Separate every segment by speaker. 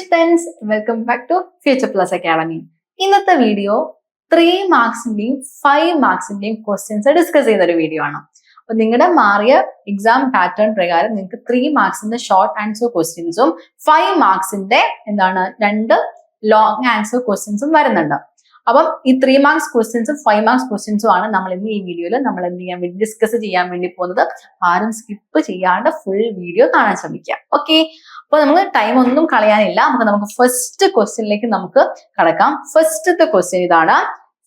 Speaker 1: Students welcome back to future plus academy ഇന്നത്തെ video three മാർക്സിന്റെയും five മാർക്സിന്റെയും questions discuss ചെയ്യുന്ന ഒരു വീഡിയോ ആണ്. അപ്പൊ നിങ്ങളുടെ മാറിയ എക്സാം പാറ്റേൺ പ്രകാരം നിങ്ങൾക്ക് ത്രീ മാർക്സിന്റെ ഷോർട്ട് ആൻസർ ക്വസ്റ്റ്യൻസും ഫൈവ് മാർക്സിന്റെ എന്താണ് രണ്ട് ലോങ് ആൻസർ ക്വസ്റ്റ്യൻസും വരുന്നുണ്ട്. അപ്പം ഈ ത്രീ മാർക്സ് ക്വസ്റ്റ്യൻസും ഫൈവ് മാർക്സ് ക്വസ്റ്റ്യൻസും ആണ് നമ്മൾ ഇന്ന് ഈ വീഡിയോയിൽ നമ്മൾ എന്ത് ചെയ്യാൻ വേണ്ടി ഡിസ്കസ് ചെയ്യാൻ വേണ്ടി പോകുന്നത്. ആരും സ്കിപ്പ് ചെയ്യാണ്ട് ഫുൾ വീഡിയോ കാണാൻ ശ്രമിക്കുക ഓക്കെ അപ്പൊ നമുക്ക് ടൈം ഒന്നും കളയാനില്ല. അപ്പൊ നമുക്ക് ഫസ്റ്റ് ക്വസ്റ്റ്യനിലേക്ക് നമുക്ക് കടക്കാം. ഫസ്റ്റത്തെ ക്വസ്റ്റ്യൻ ഇതാണ്.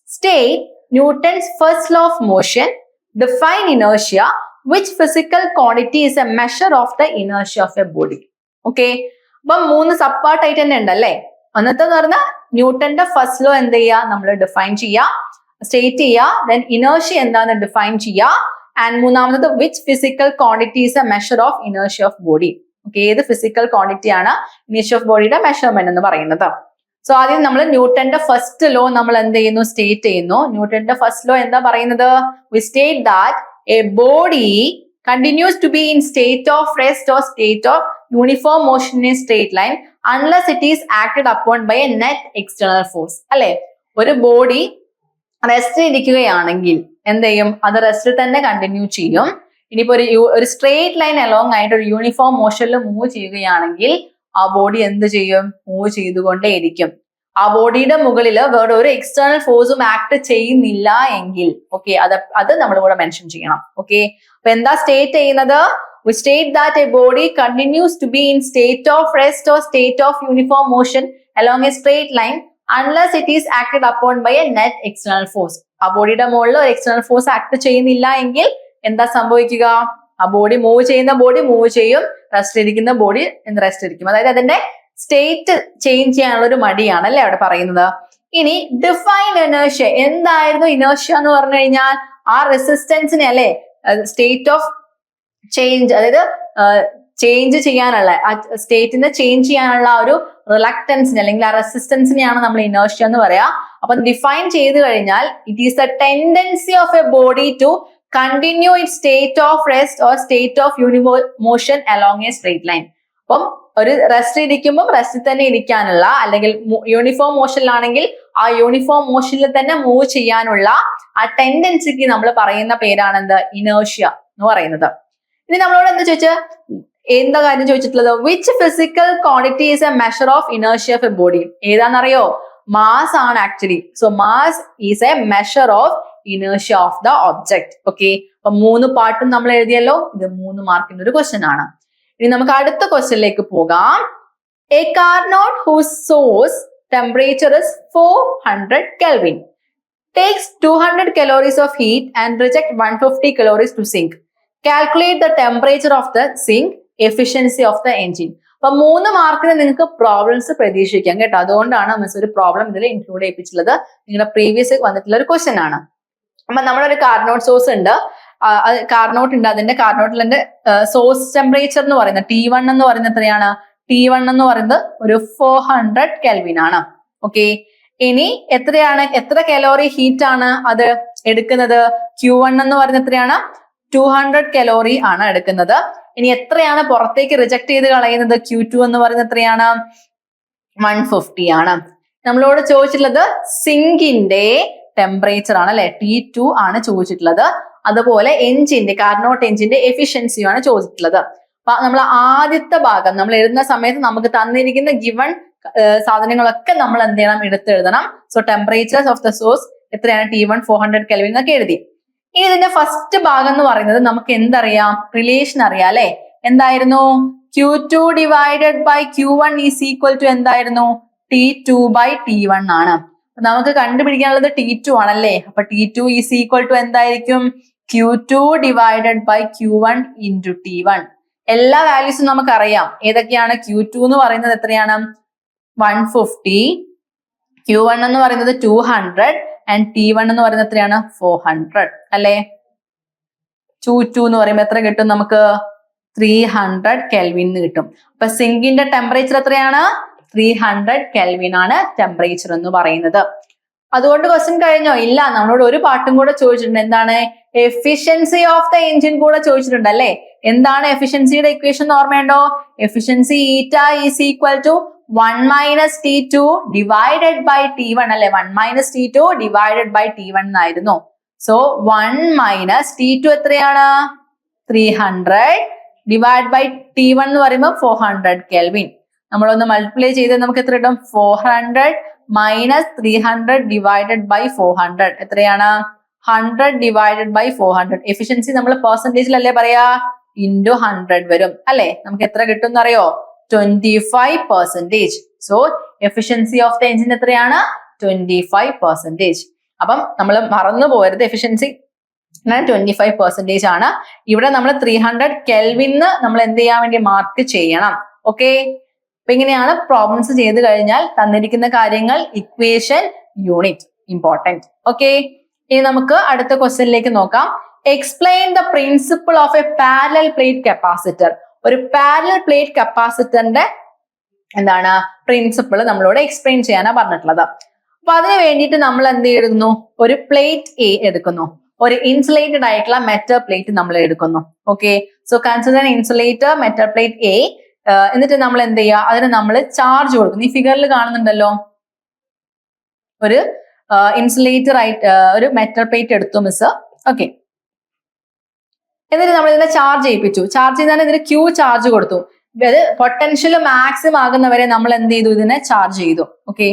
Speaker 1: State Newton's first law of motion define inertia which physical quantity is a measure of the inertia of a body okay അപ്പൊ മൂന്ന് സപ്പാർട്ട് ആയിട്ട് തന്നെ ഉണ്ടല്ലേ? അന്നത്തെ പറഞ്ഞാൽ ന്യൂട്ടന്റെ ഫസ്റ്റ് ലോ എന്ത് ചെയ്യുക നമ്മൾ ഡിഫൈൻ ചെയ്യുക സ്റ്റേറ്റ് ചെയ്യുക ദെൻ ഇനേർഷ്യ എന്താന്ന് ഡിഫൈൻ ചെയ്യുക ആൻഡ് മൂന്നാമത്തത് which physical quantity is a measure of inertia of body okay ഏത് ഫിസിക്കൽ ക്വാണ്ടിറ്റി ആണ് ഇനേർഷ്യ ഓഫ് ബോഡിയുടെ മെഷർമെന്റ് എന്ന് പറയുന്നത്? സോ ആദ്യം നമ്മൾ ന്യൂട്ടന്റെ ഫസ്റ്റ് ലോ നമ്മൾ എന്ത് ചെയ്യുന്നു? സ്റ്റേറ്റ് ചെയ്യുന്നു. ന്യൂട്ടന്റെ ഫസ്റ്റ് ലോ എന്താ പറയുന്നത്? We state that a body continues to be in state of rest or state of uniform motion in straight line unless it is acted upon by a net external force അല്ലെ? ഒരു body rest ഇരിക്കുകയാണെങ്കിൽ എന്ത് ചെയ്യും? അത് റെസ്റ്റിൽ തന്നെ continue ചെയ്യും. ഇനിയിപ്പോ ഒരു ഒരു സ്ട്രേറ്റ് ലൈൻ അലോങ് ആയിട്ട് ഒരു യൂണിഫോം മോഷനിൽ മൂവ് ചെയ്യുകയാണെങ്കിൽ ആ ബോഡി എന്ത് ചെയ്യും? മൂവ് ചെയ്തുകൊണ്ടേയിരിക്കും. ആ ബോഡിയുടെ മുകളിൽ വേറെ ഒരു എക്സ്റ്റേണൽ ഫോഴ്സും ആക്ട് ചെയ്യുന്നില്ല എങ്കിൽ ഓക്കെ അത് അത് നമ്മൾ കൂടെ മെൻഷൻ ചെയ്യണം ഓക്കെ അപ്പൊ എന്താ സ്റ്റേറ്റ് ചെയ്യുന്നത്? State that a body continues to be in state of rest or state of uniform motion along a straight line unless it is acted upon by a net external force. ആ ബോഡിയുടെ മുകളിൽ ഒരു external force act ചെയ്യുന്നില്ല എങ്കിൽ എന്താ സംഭവിക്കുക? ആ body move ചെയ്യുന്ന ബോഡി മൂവ് ചെയ്യും. റെസ്റ്റ് ഇരിക്കുന്ന ബോഡി റെസ്റ്റ് ഇരിക്കും. അതായത് അതിന്റെ സ്റ്റേറ്റ് ചേഞ്ച് ചെയ്യാനുള്ള ഒരു മടിയാണ് അല്ലെ അവിടെ പറയുന്നത്? ഇനി ഡിഫൈൻ ഇനേർഷ്യ എന്തായിരുന്നു ഇനേഷ്യ എന്ന് പറഞ്ഞു കഴിഞ്ഞാൽ ആ റെസിസ്റ്റൻസിനെ അല്ലെ സ്റ്റേറ്റ് ഓഫ് ചേഞ്ച് അതായത് ചേഞ്ച് ചെയ്യാനുള്ള ആ സ്റ്റേറ്റിനെ ചേഞ്ച് ചെയ്യാനുള്ള ഒരു റിലക്ടൻസിനെ അല്ലെങ്കിൽ ആ റെസിസ്റ്റൻസിനെയാണ് നമ്മൾ ഇനേഷ്യ എന്ന് പറയാ. അപ്പൊ ഡിഫൈൻ ചെയ്ത് കഴിഞ്ഞാൽ it is the tendency of a body to continue it state of rest or state of യൂണിമോ motion along a straight line അപ്പം ഒരു റെസ്റ്റ് ഇരിക്കുമ്പോൾ റെസ്റ്റിൽ തന്നെ ഇരിക്കാനുള്ള അല്ലെങ്കിൽ യൂണിഫോം മോഷനിലാണെങ്കിൽ ആ യൂണിഫോം മോഷനിൽ തന്നെ മൂവ് ചെയ്യാനുള്ള ആ ടെൻഡൻസിക്ക് നമ്മൾ പറയുന്ന പേരാണ് എന്ത് ഇനേർഷ്യ എന്ന് പറയുന്നത്. ഇനി നമ്മളോട് എന്താ ചോദിച്ച? എന്താ കാര്യം ചോദിച്ചിട്ടുള്ളത്? Which physical quantity is a measure of ഇനേഷ്യ of a body ഏതാണെന്നറിയോ? മാസ് ആണ് actually so mass is a measure of inertia of the object okay അപ്പൊ മൂന്ന് പാട്ടും നമ്മൾ എഴുതിയല്ലോ. ഇത് മൂന്ന് മാർക്കിന്റെ ഒരു ക്വസ്റ്റ്യൻ ആണ്. ഇനി നമുക്ക് അടുത്ത ക്വസ്റ്റ്യനിലേക്ക് പോകാം. A Carnot whose sauce temperature is four hundred kelvin takes two hundred calories of heat and reject one fifty calories to sink calculate the temperature of the sink efficiency of the engine അപ്പൊ മൂന്ന് മാർക്കിന് നിങ്ങൾക്ക് problems പ്രതീക്ഷിക്കാം കേട്ടോ. അതുകൊണ്ടാണ് miss ഒരു problem ഇതിൽ include ചെയ്യിപ്പിച്ചിട്ടുള്ളത്. നിങ്ങളുടെ പ്രീവിയസ് വന്നിട്ടുള്ള ഒരു ക്വസ്റ്റ്യൻ ആണ്. അപ്പൊ നമ്മളൊരു കാർനോട്ട് സോസ് ഉണ്ട്. കാർനോട്ട് ഉണ്ട്. അതിന്റെ കാർനോട്ടിലെ സോസ് ടെമ്പറേച്ചർ എന്ന് പറയുന്നത് ടി വൺ എന്ന് പറയുന്നത് എത്രയാണ്? ടി വൺ എന്ന് പറയുന്നത് ഒരു ഫോർ ഹൺഡ്രഡ് കെൽവിൻ ആണ്. ഓക്കെ ഇനി എത്രയാണ്? എത്ര കലോറി ഹീറ്റ് ആണ് അത് എടുക്കുന്നത്? ക്യൂ വൺ എന്ന് പറയുന്നത് എത്രയാണ്? ടു ഹൺഡ്രഡ് കലോറി ആണ് എടുക്കുന്നത്. ഇനി എത്രയാണ് പുറത്തേക്ക് റിജക്ട് ചെയ്ത് കളയുന്നത്? ക്യൂ ടു എന്ന് പറയുന്നത് എത്രയാണ്? വൺ ഫിഫ്റ്റി ആണ്. നമ്മളോട് ചോദിച്ചിട്ടുള്ളത് സിങ്കിന്റെ ടെമ്പറേച്ചർ ആണ് അല്ലെ? ടി ടു ആണ് ചോദിച്ചിട്ടുള്ളത്. അതുപോലെ എഞ്ചിന്റെ കാർനോട്ട് എഞ്ചിന്റെ എഫിഷ്യൻസിയാണ് ചോദിച്ചിട്ടുള്ളത്. അപ്പൊ നമ്മൾ ആദ്യത്തെ ഭാഗം നമ്മൾ എഴുതുന്ന സമയത്ത് നമുക്ക് തന്നിരിക്കുന്ന ഗിവൺ സാധനങ്ങളൊക്കെ നമ്മൾ എന്ത് ചെയ്യണം? എടുത്തെഴുതണം. So temperature of the source എത്രയാണ്? T one four hundred kelvin എന്നൊക്കെ എഴുതി. ഇനി ഇതിന്റെ ഫസ്റ്റ് ഭാഗം എന്ന് പറയുന്നത് നമുക്ക് എന്തറിയാം? റിലേഷൻ അറിയാം അല്ലെ? എന്തായിരുന്നു? Q two divided by Q one is equal to എന്തായിരുന്നു? T two by T one ആണ്. നമുക്ക് കണ്ടുപിടിക്കാനുള്ളത് ടി ടു ആണല്ലേ? അപ്പൊ T two is equal to എന്തായിരിക്കും? Q two divided by Q one into T one എല്ലാ വാല്യൂസും നമുക്കറിയാം. ഏതൊക്കെയാണ്? ക്യൂ ടു എന്ന് പറയുന്നത് എത്രയാണ്? വൺ ഫിഫ്റ്റി ക്യൂ വൺ എന്ന് പറയുന്നത് two hundred and T one എന്ന് പറയുന്നത് എത്രയാണ്? ഫോർ ഹൺഡ്രഡ് അല്ലെ? ടു ടു എന്ന് പറയുമ്പോൾ എത്ര കിട്ടും നമുക്ക്? ത്രീ ഹൺഡ്രഡ് കെൽവിൻ കിട്ടും. അപ്പൊ സിങ്കിന്റെ ടെമ്പറേച്ചർ എത്രയാണ്? ത്രീ ഹൺഡ്രഡ് കെൽവിൻ ആണ് ടെമ്പറേച്ചർ എന്ന് പറയുന്നത്. അതുകൊണ്ട് ക്വസ്റ്റ്യൻ കഴിഞ്ഞോ? ഇല്ല നമ്മളോട് ഒരു പാട്ടും കൂടെ ചോദിച്ചിട്ടുണ്ട്. എന്താണ്? എഫിഷ്യൻസി ഓഫ് ദ എഞ്ചിൻ കൂടെ ചോദിച്ചിട്ടുണ്ട് അല്ലേ? എന്താണ് എഫിഷ്യൻസിയുടെ ഇക്വേഷൻ ഓർമ്മയുണ്ടോ? Efficiency eta is equal to one minus T two divided by T one അല്ലെ? One minus T two divided by T one എന്നായിരുന്നു. So one minus T two എത്രയാണ്? Three hundred divide by T one എന്ന് പറയുമ്പോൾ four hundred kelvin നമ്മളൊന്ന് multiply ചെയ്ത് നമുക്ക് എത്ര കിട്ടും? Four hundred minus three hundred divided by four hundred എത്രയാണ്? Hundred divided by four hundred efficiency നമ്മൾ പെർസെന്റേജിലല്ലേ പറയാ? ഇന്റു ഹൺഡ്രഡ് വരും. അല്ലെ? നമുക്ക് എത്ര കിട്ടും എന്നറിയോ? Twenty five percentage so efficiency of the engine എത്രയാണ്? ട്വന്റി ഫൈവ് പെർസെന്റേജ് അപ്പം നമ്മൾ മറന്നു പോകരുത് എഫിഷ്യൻസി ട്വന്റി ഫൈവ് പെർസെന്റേജ് ആണ്. ഇവിടെ നമ്മൾ ത്രീ ഹൺഡ്രഡ് കെൽവിന്ന് നമ്മൾ എന്ത് ചെയ്യാൻ വേണ്ടി മാർക്ക് ചെയ്യണം. ഓക്കെ അപ്പൊ ഇങ്ങനെയാണ് പ്രോബ്ലംസ് ചെയ്ത് കഴിഞ്ഞാൽ തന്നിരിക്കുന്ന കാര്യങ്ങൾ ഇക്വേഷൻ യൂണിറ്റ് ഇമ്പോർട്ടന്റ് ഓക്കെ ഇനി നമുക്ക് അടുത്ത ക്വസ്റ്റ്യനിലേക്ക് നോക്കാം. Explain the principle of a parallel plate capacitor ഒരു പാരലൽ പ്ലേറ്റ് കപ്പാസിറ്ററിന്റെ എന്താണ്? പ്രിൻസിപ്പിൾ നമ്മളോട് എക്സ്പ്ലെയിൻ ചെയ്യാനാണ് പറഞ്ഞിട്ടുള്ളത്. അപ്പൊ അതിന് വേണ്ടിയിട്ട് നമ്മൾ എന്ത് എടുക്കുന്നു ഒരു പ്ലേറ്റ് എ എടുക്കുന്നു. ഒരു ഇൻസുലേറ്റഡ് ആയിട്ടുള്ള മെറ്റൽ പ്ലേറ്റ് നമ്മൾ എടുക്കുന്നു. Okay so consider insulator metal plate A എന്നിട്ട് നമ്മൾ എന്ത് ചെയ്യുക? അതിന് നമ്മൾ ചാർജ് കൊടുക്കും ഈ ഫിഗറിൽ കാണുന്നുണ്ടല്ലോ? ഒരു ഇൻസുലേറ്റർ ആയിട്ട് ഒരു മെറ്റൽ പ്ലേറ്റ് എടുത്തു മിസ് ഓക്കെ എന്നിട്ട് നമ്മൾ ഇതിനെ ചാർജ് ചെയ്യിപ്പിച്ചു. ചാർജ് ചെയ്താൽ ഇതിന് ക്യൂ ചാർജ് കൊടുത്തു. അത് പൊട്ടൻഷ്യൽ മാക്സിമം ആകുന്നവരെ നമ്മൾ എന്ത് ചെയ്തു? ഇതിനെ ചാർജ് ചെയ്തു. ഓക്കെ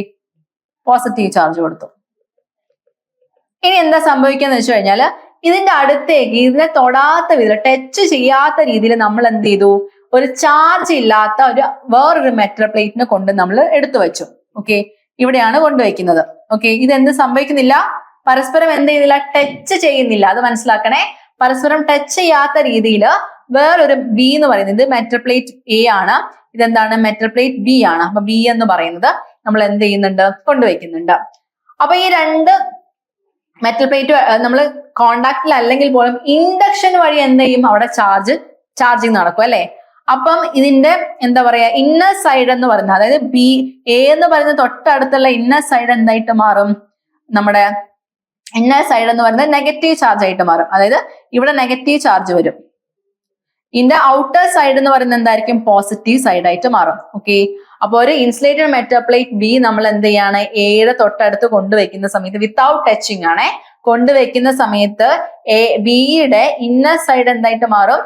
Speaker 1: പോസിറ്റീവ് ചാർജ് കൊടുത്തു. ഇനി എന്താ സംഭവിക്കാന്ന് വെച്ച് കഴിഞ്ഞാൽ ഇതിന്റെ അടുത്തേക്ക് ഇതിനെ തൊടാത്ത വിധം ടച്ച് ചെയ്യാത്ത രീതിയിൽ നമ്മൾ എന്ത് ചെയ്തു? ഒരു ചാർജ് ഇല്ലാത്ത ഒരു വേറൊരു മെറ്റൽ പ്ലേറ്റിനെ കൊണ്ട് നമ്മൾ എടുത്തു വെച്ചു. ഓക്കെ ഇവിടെയാണ് കൊണ്ടുവയ്ക്കുന്നത്. ഓക്കെ ഇത് എന്ത് സംഭവിക്കുന്നില്ല? പരസ്പരം എന്ത് ചെയ്യുന്നില്ല? ടച്ച് ചെയ്യുന്നില്ല. അത് മനസ്സിലാക്കണേ. പരസ്പരം ടച്ച് ചെയ്യാത്ത രീതിയിൽ വേറൊരു ബി എന്ന് പറയുന്നത് മെറ്റൽ പ്ലേറ്റ് എ ആണ്. ഇതെന്താണ്? മെറ്റൽ പ്ലേറ്റ് ബി ആണ്. അപ്പൊ ബി എന്ന് പറയുന്നത് നമ്മൾ എന്ത് ചെയ്യുന്നുണ്ട്? കൊണ്ടുവയ്ക്കുന്നുണ്ട്. അപ്പൊ ഈ രണ്ട് മെറ്റൽ പ്ലേറ്റ് നമ്മൾ കോണ്ടാക്റ്റിൽ അല്ലെങ്കിൽ പോലും ഇൻഡക്ഷൻ വഴി എന്ത് ചെയ്യും? അവിടെ ചാർജ് ചാർജിങ് നടക്കും അല്ലെ? അപ്പം ഇതിന്റെ എന്താ പറയാ ഇന്നർ സൈഡ് എന്ന് പറയുന്നത് അതായത് ബി എ എന്ന് പറയുന്ന തൊട്ടടുത്തുള്ള ഇന്നർ സൈഡ് എന്തായിട്ട് മാറും? നമ്മുടെ ഇന്നർ സൈഡ് എന്ന് പറയുന്നത് നെഗറ്റീവ് ചാർജ് ആയിട്ട് മാറും. അതായത് ഇവിടെ നെഗറ്റീവ് ചാർജ് വരും. ഇതിന്റെ ഔട്ടർ സൈഡ് എന്ന് പറയുന്നത് എന്തായിരിക്കും? പോസിറ്റീവ് സൈഡ് ആയിട്ട് മാറും. ഓക്കെ അപ്പോൾ ഒരു ഇൻസുലേറ്റഡ് മെറ്റോപ്ലേറ്റ് ബി നമ്മൾ എന്ത് ചെയ്യാണ്? എയുടെ തൊട്ടടുത്ത് കൊണ്ടുവയ്ക്കുന്ന സമയത്ത് വിത്തൗട്ട് ടച്ചിങ് ആണ് കൊണ്ടുവയ്ക്കുന്ന സമയത്ത് എ ബിയുടെ ഇന്നർ സൈഡ് എന്തായിട്ട് മാറും?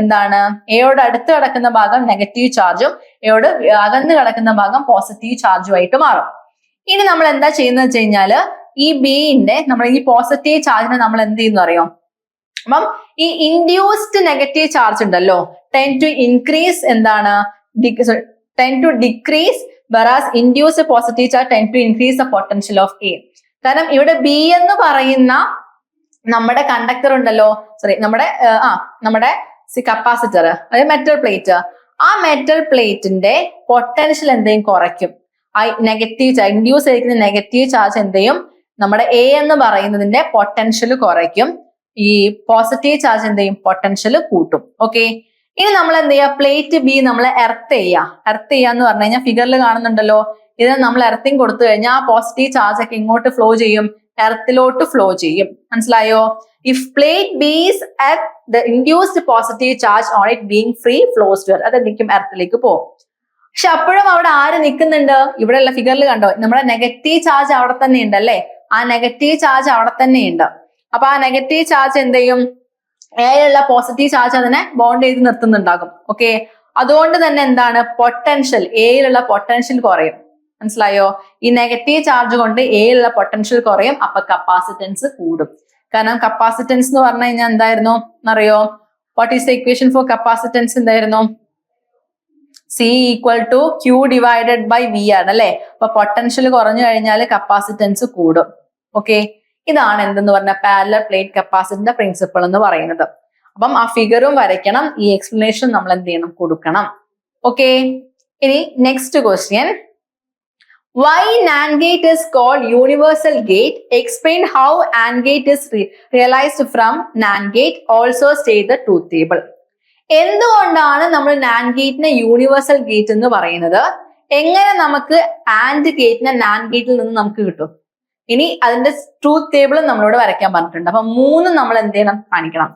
Speaker 1: എന്താണ്? എയോട് അടുത്ത് കിടക്കുന്ന ഭാഗം നെഗറ്റീവ് ചാർജും എയോട് അകന്ന് കിടക്കുന്ന ഭാഗം പോസിറ്റീവ് ചാർജും ആയിട്ട് മാറും. ഇനി നമ്മൾ എന്താ ചെയ്യുന്നത് വെച്ച് കഴിഞ്ഞാൽ ഈ ബിന്റെ നമ്മൾ ഈ പോസിറ്റീവ് ചാർജിനെ നമ്മൾ എന്ത് ചെയ്യുന്ന അറിയോ? അപ്പം ഈ ഇൻഡ്യൂസ്ഡ് നെഗറ്റീവ് ചാർജ് ഉണ്ടല്ലോ ടെൻ ടു ഇൻക്രീസ് എന്താണ്? Tend to decrease whereas induce positive charge tend to increase the potential of A കാരണം ഇവിടെ ബി എന്ന് പറയുന്ന നമ്മുടെ കണ്ടക്ടർ ഉണ്ടല്ലോ സോറി നമ്മുടെ ആ നമ്മുടെ കപ്പാസിറ്റർ അതായത് മെറ്റൽ പ്ലേറ്റ് ആ മെറ്റൽ പ്ലേറ്റിന്റെ പൊട്ടൻഷ്യൽ എന്തെയും കുറയ്ക്കും. ആ നെഗറ്റീവ് ചാർജ് ഇൻഡ്യൂസ് ചെയ്തിരിക്കുന്ന നെഗറ്റീവ് ചാർജ് എന്തെയും നമ്മുടെ എ എന്ന് പറയുന്നതിന്റെ പൊട്ടൻഷ്യൽ കുറയ്ക്കും. ഈ പോസിറ്റീവ് ചാർജ് എന്തെയും പൊട്ടൻഷ്യൽ കൂട്ടും. ഓക്കെ ഇനി നമ്മൾ എന്ത് ചെയ്യുക? പ്ലേറ്റ് ബി നമ്മൾ എർത്ത് ചെയ്യുക. എർത്ത് ചെയ്യുക എന്ന് പറഞ്ഞു കഴിഞ്ഞാൽ ഫിഗറിൽ കാണുന്നുണ്ടല്ലോ. ഇത് നമ്മൾ എർത്തിങ് കൊടുത്തു കഴിഞ്ഞാൽ ആ പോസിറ്റീവ് ചാർജ് ഒക്കെ ഇങ്ങോട്ട് ഫ്ലോ ചെയ്യും. എർത്തിലോട്ട് ഫ്ലോ ചെയ്യും. മനസ്സിലായോ? If plate B's at the induced positive charge on it being free flows to അത് എന്തിക്കും എർത്തിലേക്ക് പോകും. പക്ഷെ അപ്പോഴും അവിടെ ആര് നിൽക്കുന്നുണ്ട്? ഇവിടെയുള്ള ഫിഗറിൽ കണ്ടോ? നമ്മുടെ നെഗറ്റീവ് ചാർജ് അവിടെ തന്നെ ഉണ്ട് അല്ലേ? ആ നെഗറ്റീവ് ചാർജ് അവിടെ തന്നെ ഉണ്ട്. അപ്പൊ ആ നെഗറ്റീവ് ചാർജ് എന്ത് ചെയ്യും? എയിലുള്ള പോസിറ്റീവ് ചാർജ് അതിനെ ബോണ്ട് ചെയ്ത് നിർത്തുന്നുണ്ടാകും. ഓക്കെ അതുകൊണ്ട് തന്നെ എന്താണ്? പൊട്ടൻഷ്യൽ എയിലുള്ള പൊട്ടൻഷ്യൽ കുറയും. മനസ്സിലായോ? ഈ നെഗറ്റീവ് ചാർജ് കൊണ്ട് എയിലുള്ള പൊട്ടൻഷ്യൽ കുറയും അപ്പൊ കപ്പാസിറ്റൻസ് കൂടും. കാരണം കപ്പാസിറ്റൻസ് എന്ന് പറഞ്ഞു കഴിഞ്ഞാൽ എന്തായിരുന്നു? എന്നറിയോ what is the equation for capacitance എന്തായിരുന്നു? C equal to Q divided by V ആണ് അല്ലെ? അപ്പൊ പൊട്ടൻഷ്യൽ കുറഞ്ഞു കഴിഞ്ഞാൽ കപ്പാസിറ്റൻസ് കൂടും. ഓക്കെ ഇതാണ് എന്തെന്ന് പറഞ്ഞ പാരലർ പ്ലേറ്റ് കപ്പാസിറ്റിന്റെ പ്രിൻസിപ്പിൾ എന്ന് പറയുന്നത്. അപ്പം ആ ഫിഗറും വരയ്ക്കണം ഈ എക്സ്പ്ലനേഷൻ നമ്മൾ എന്ത് ചെയ്യണം? കൊടുക്കണം. ഓക്കെ ഇനി next question why NAND gate is called universal gate? Explain how AND gate is re realized from NAND gate also state the truth table. എന്തുകൊണ്ടാണ് നമ്മൾ നാൻഡ് ഗേറ്റിനെ യൂണിവേഴ്സൽ ഗേറ്റ് എന്ന് പറയുന്നത്? എങ്ങനെ നമുക്ക് ആൻഡ് ഗേറ്റിനെ നാൻഡ് ഗേറ്റിൽ നിന്ന് നമുക്ക് കിട്ടും? ഇനി അതിന്റെ ട്രൂത്ത് ടേബിളും നമ്മളോട് വരയ്ക്കാൻ പറഞ്ഞിട്ടുണ്ട്. അപ്പൊ മൂന്ന് നമ്മൾ എന്ത് ചെയ്യണം? കാണിക്കണം.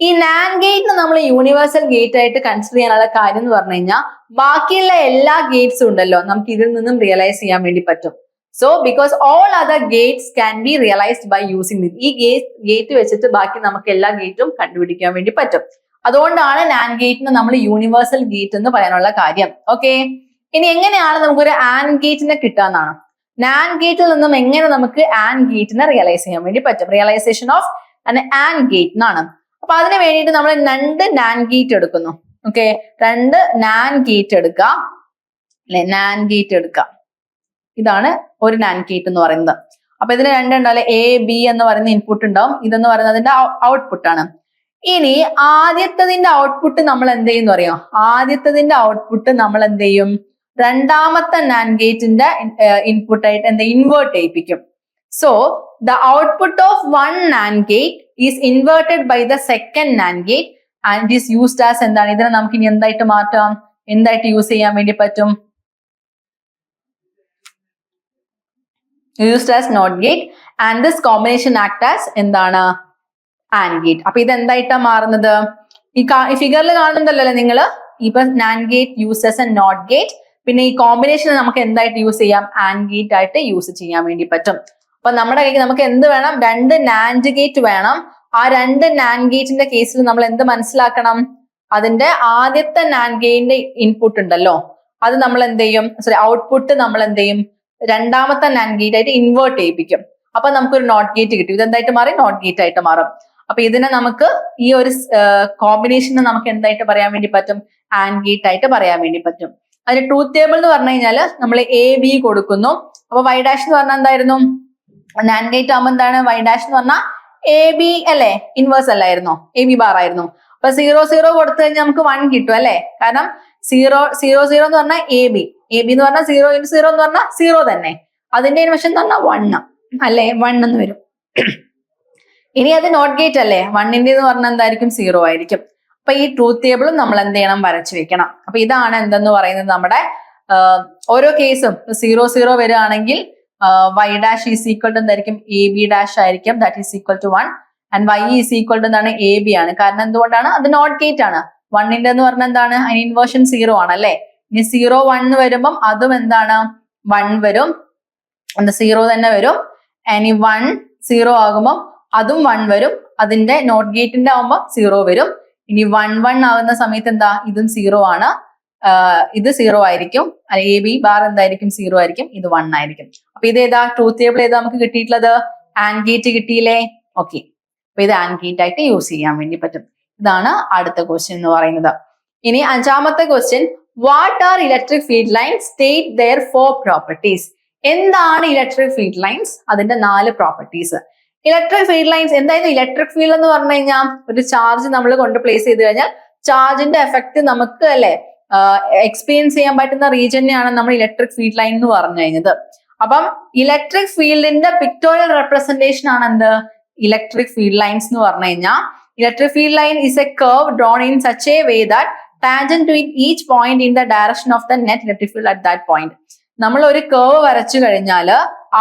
Speaker 1: ഈ നാൻ ഗേറ്റിന് നമ്മൾ യൂണിവേഴ്സൽ ഗേറ്റ് ആയിട്ട് കൺസിഡർ ചെയ്യാനുള്ള കാര്യം എന്ന് പറഞ്ഞു കഴിഞ്ഞാൽ ബാക്കിയുള്ള എല്ലാ ഗേറ്റ്സും ഉണ്ടല്ലോ നമുക്ക് ഇതിൽ നിന്നും റിയലൈസ് ചെയ്യാൻ വേണ്ടി പറ്റും. So because all other gates can be realized by using this ഈ ഗേറ്റ് ഗേറ്റ് വെച്ചിട്ട് ബാക്കി നമുക്ക് എല്ലാ ഗേറ്റും കണ്ടുപിടിക്കാൻ വേണ്ടി പറ്റും. അതുകൊണ്ടാണ് നാൻ ഗേറ്റിന് നമ്മൾ യൂണിവേഴ്സൽ ഗേറ്റ് എന്ന് പറയാനുള്ള കാര്യം. ഓക്കെ ഇനി എങ്ങനെയാണ് നമുക്കൊരു ആൻ ഗേറ്റിനെ കിട്ടാന്നാണ്? നാൻ ഗേറ്റിൽ നിന്നും എങ്ങനെ നമുക്ക് ആൻ ഗേറ്റിനെ റിയലൈസ് ചെയ്യാൻ വേണ്ടി പറ്റും? റിയലൈസേഷൻ ഓഫ് ആൻ ഗേറ്റ് എന്നാണ് അപ്പൊ അതിന് വേണ്ടിയിട്ട് നമ്മൾ രണ്ട് നാൻ ഗേറ്റ് എടുക്കുന്നു. ഓക്കെ രണ്ട് നാൻ ഗേറ്റ് എടുക്കുക. അല്ലെ? നാൻ ഗേറ്റ് എടുക്കുക. ഇതാണ് ഒരു നാൻ ഗേറ്റ് എന്ന് പറയുന്നത്. അപ്പൊ ഇതിന് രണ്ടുണ്ടാവും എ ബി എന്ന് പറയുന്ന ഇൻപുട്ട് ഉണ്ടാവും. ഇതെന്ന് പറയുന്നതിന്റെ ഔട്ട്പുട്ട് ആണ്. ഇനി ആദ്യത്തതിന്റെ ഔട്ട്പുട്ട് നമ്മൾ എന്ത് ചെയ്യുന്നു അറിയോ? ആദ്യത്തതിന്റെ ഔട്ട്പുട്ട് നമ്മൾ എന്ത് ചെയ്യും? രണ്ടാമത്തെ നാൻ ഗേറ്റിന്റെ ഇൻപുട്ടായിട്ട് എന്താ ഇൻവേർട്ട് ചെയ്യിപ്പിക്കും. So output of one NAND gate is inverted by the second NAND gate and it is used as എന്താണ്? ഇതിനെ നമുക്ക് ഇനി എന്തായിട്ട് മാറ്റാം? എന്തായിട്ട് യൂസ് ചെയ്യാൻ വേണ്ടി പറ്റും? Used as not gate and this combination act as എന്താണ്? ആൻഡ് ഗേറ്റ് അപ്പൊ ഇത് എന്തായിട്ടാ മാറുന്നത്? ഈ ഫിഗറിൽ കാണുന്നുണ്ടല്ലോ നിങ്ങൾ ഇപ്പൊ NAND gate use as a NOT gate പിന്നെ ഈ കോമ്പിനേഷൻ നമുക്ക് എന്തായിട്ട് യൂസ് ചെയ്യാം? ആൻഡ് ഗേറ്റ് ആയിട്ട് യൂസ് ചെയ്യാൻ വേണ്ടി പറ്റും. അപ്പൊ നമ്മുടെ കയ്യിൽ നമുക്ക് എന്ത് വേണം? രണ്ട് നാൻഡ് ഗേറ്റ് വേണം. ആ രണ്ട് നാൻഡ് ഗേറ്റിന്റെ കേസിൽ നമ്മൾ എന്ത് മനസ്സിലാക്കണം? അതിന്റെ ആദ്യത്തെ നാൻഡ് ഗേറ്റിന്റെ ഇൻപുട്ട് ഉണ്ടല്ലോ. അത് നമ്മൾ എന്ത് ചെയ്യും? സോറി ഔട്ട്പുട്ട് നമ്മൾ എന്ത് ചെയ്യും? രണ്ടാമത്തെ നാൻഡ് ഗേറ്റ് ആയിട്ട് ഇൻവേർട്ട് ചെയ്യിപ്പിക്കും. അപ്പൊ നമുക്കൊരു നോട്ട് ഗേറ്റ് കിട്ടും. ഇത് എന്തായിട്ട് മാറി? നോട്ട് ഗേറ്റ് ആയിട്ട് മാറും. അപ്പൊ ഇതിനെ നമുക്ക് ഈ ഒരു കോമ്പിനേഷനെ നമുക്ക് എന്തായിട്ട് പറയാൻ വേണ്ടി പറ്റും? ആൻഡ് ഗേറ്റ് ആയിട്ട് പറയാൻ വേണ്ടി പറ്റും. അതിന് ട്രൂത്ത് ടേബിൾ എന്ന് പറഞ്ഞു കഴിഞ്ഞാൽ നമ്മൾ എ ബി കൊടുക്കുന്നു. അപ്പൊ വൈ ഡാഷ് എന്ന് പറഞ്ഞാൽ എന്തായിരുന്നു? നാൻ ഗേറ്റ് ആകുമ്പോൾ എന്താണ്? വൈ ഡാഷ് എന്ന് പറഞ്ഞാൽ എ ബി അല്ലേ? ഇൻവേഴ്സ് അല്ലായിരുന്നോ? എ ബി ബാർ ആയിരുന്നു. അപ്പൊ സീറോ സീറോ കൊടുത്തു കഴിഞ്ഞാൽ നമുക്ക് വൺ കിട്ടും അല്ലേ? കാരണം സീറോ സീറോ സീറോ എന്ന് പറഞ്ഞാൽ എ ബി എ ബി എന്ന് പറഞ്ഞാൽ സീറോ ഇൻ സീറോ എന്ന് പറഞ്ഞാൽ സീറോ തന്നെ. അതിന്റെ ഇൻവെഷൻ എന്ന് പറഞ്ഞാൽ വൺ അല്ലേ? വൺ എന്ന് വരും. ഇനി അത് നോട്ട് ഗേറ്റ് അല്ലേ? വണ്ണിന്റെ എന്ന് പറഞ്ഞാൽ എന്തായിരിക്കും? സീറോ ആയിരിക്കും. അപ്പൊ ഈ ട്രൂത്ത് ടേബിളും നമ്മൾ എന്ത് ചെയ്യണം? വരച്ചു വെക്കണം. അപ്പൊ ഇതാണ് എന്തെന്ന് പറയുന്നത് നമ്മുടെ ഓരോ കേസും സീറോ സീറോ വരികയാണെങ്കിൽ Y dash is equal to എന്തായിരിക്കും? എ ബി ഡാഷ് ആയിരിക്കും. That is equal to one and Y is equal to എന്താണ്? എ ബി ആണ്. കാരണം എന്തുകൊണ്ടാണ്? അത് നോട്ട് ഗേറ്റ് ആണ്. വണ്ണിന്റെ എന്ന് പറഞ്ഞാൽ എന്താണ്? അതിന് ഇൻവേർഷൻ സീറോ ആണ് അല്ലെ? ഇനി സീറോ വൺ വരുമ്പം അതും എന്താണ്? വൺ വരും. എന്താ സീറോ തന്നെ വരും. ഇനി വൺ സീറോ ആകുമ്പം അതും വൺ വരും. അതിന്റെ നോട്ട് ഗേറ്റിന്റെ ആകുമ്പോൾ സീറോ വരും. ഇനി വൺ വൺ ആകുന്ന സമയത്ത് എന്താ? ഇതും സീറോ ആണ്. ഇത് സീറോ ആയിരിക്കും. എ ബി ബാർ എന്തായിരിക്കും? സീറോ ആയിരിക്കും. ഇത് വൺ ആയിരിക്കും. അപ്പൊ ഇത് ഏതാ? ട്രൂത്ത് ടേബിൾ ഏതാ നമുക്ക് കിട്ടിയിട്ടുള്ളത്? ആൻഗീറ്റ് ഗേറ്റ് കിട്ടിയില്ലേ? ഓക്കെ അപ്പൊ ഇത് ആൻഗീറ്റ് ഗേറ്റ് ആയിട്ട് യൂസ് ചെയ്യാൻ വേണ്ടി പറ്റും. ഇതാണ് അടുത്ത ക്വസ്റ്റ്യൻ എന്ന് പറയുന്നത്. ഇനി അഞ്ചാമത്തെ question what are electric field lines state their four properties എന്താണ് ഇലക്ട്രിക് ഫീൽഡ് ലൈൻസ് അതിന്റെ നാല് പ്രോപ്പർട്ടീസ് ഇലക്ട്രിക് ഫീൽഡ് ലൈൻസ് എന്തായാലും ഇലക്ട്രിക് ഫീൽഡ് എന്ന് പറഞ്ഞു കഴിഞ്ഞാൽ? ഒരു ചാർജ് നമ്മൾ കൊണ്ട് പ്ലേസ് ചെയ്ത് കഴിഞ്ഞാൽ ചാർജിന്റെ എഫക്ട് നമുക്ക് അല്ലെ? എക്സ്പീരിയൻസ് ചെയ്യാൻ പറ്റുന്ന റീജിയനെയാണ് നമ്മൾ ഇലക്ട്രിക് ഫീൽഡ് ലൈൻ എന്ന് പറഞ്ഞു കഴിഞ്ഞത്. അപ്പം ഇലക്ട്രിക് ഫീൽഡിന്റെ പിക്ടോറിയൽ റെപ്രസെന്റേഷൻ ആണ് എന്ത്? ഇലക്ട്രിക് ഫീൽഡ് ലൈൻസ് എന്ന് പറഞ്ഞു കഴിഞ്ഞാൽ electric field line is a curve drawn in such a way that tangent to in each point in the direction of the net electric field at that point നമ്മൾ ഒരു cave വരച്ചു കഴിഞ്ഞാൽ